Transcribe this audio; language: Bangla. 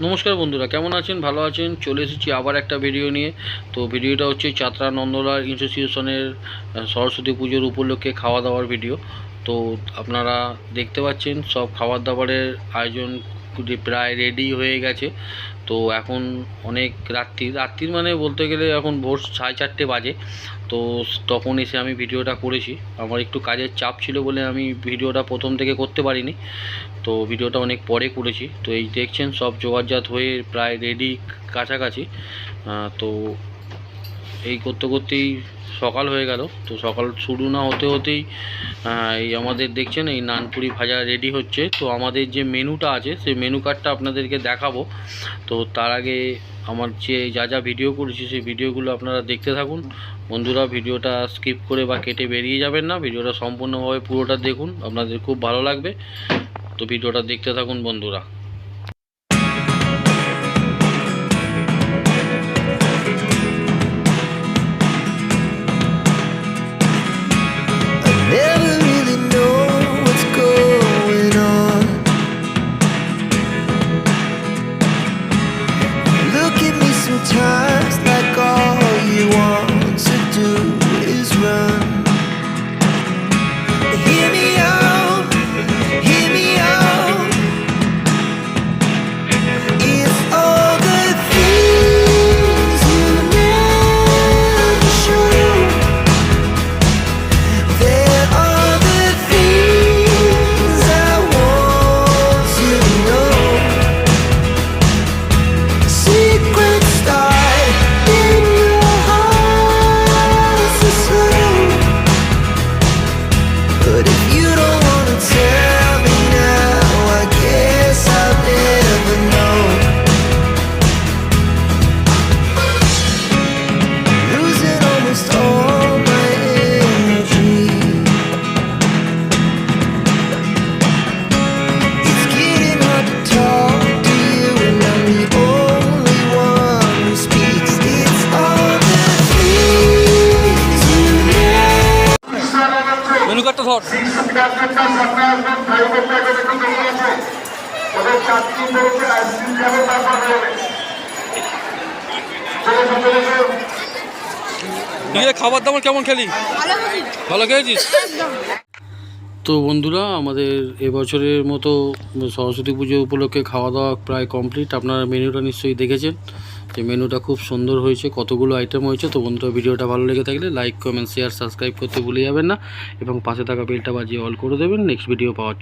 নমস্কার বন্ধুরা, কেমন আছেন? ভালো আছেন? চলে এসেছি আবার একটা ভিডিও নিয়ে। তো ভিডিওটা হচ্ছে চাতরা নন্দলাল ইনস্টিটিউশনের সরস্বতী পুজোর উপলক্ষে খাওয়া দাওয়ার ভিডিও তো আপনারা দেখতে পাচ্ছেন, সব খাবার দাবারের আয়োজন প্রায় রেডি হয়ে গেছে। তো এখন অনেক রাত্রি, রাত্রির মানে বলতে গেলে এখন ভোর সাড়ে চারটে বাজে। তো তখন এসে আমি ভিডিওটা করেছি। আমার একটু কাজের চাপ ছিল বলে আমি ভিডিওটা প্রথম থেকে করতে পারিনি। তো ভিডিওটা অনেক পরে করেছি। তো এই দেখছেন সব জোগাড়জাত হয়ে প্রায় রেডি কাছাকাছি। তো এই করতে করতেই সকাল হয়ে গেল। তো সকাল শুরু না হতে হতেই এই আমাদের দেখছেন এই নানপুরি ভাজা রেডি হচ্ছে। তো আমাদের যে মেনুটা আছে, সেই মেনু কার্ডটা আপনাদেরকে দেখাবো। তো তার আগে আমার যে যা যা ভিডিও করেছি, সেই ভিডিওগুলো আপনারা দেখতে থাকুন। বন্ধুরা ভিডিওটা স্কিপ করে বা কেটে বেরিয়ে যাবেন না। ভিডিওটা সম্পূর্ণভাবে পুরোটা দেখুন। আপনাদের খুব ভালো লাগবে। তো ভিডিওটা দেখতে থাকুন বন্ধুরা। এসো। দিয়ে খাবার দাবার কেমন খেলি? ভালো খেয়েছিস? তো বন্ধুরা আমাদের এবছরের মতো সরস্বতী পুজো উপলক্ষে খাওয়া দাওয়া প্রায় কমপ্লিট আপনারা মেনুটা নিশ্চয়ই দেখেছেন। যে মেনুটা খুব সুন্দর হয়েছে, কতগুলো আইটেম হয়েছে। তো বন্ধুরা, ভিডিওটা ভালো লেগে থাকলে লাইক কমেন্ট শেয়ার সাবস্ক্রাইব করতে ভুলে যাবেন না। এবং পাশে থাকা বেলটা বাজিয়ে অল করে দেবেন। নেক্সট ভিডিও পাওয়ার জন্য।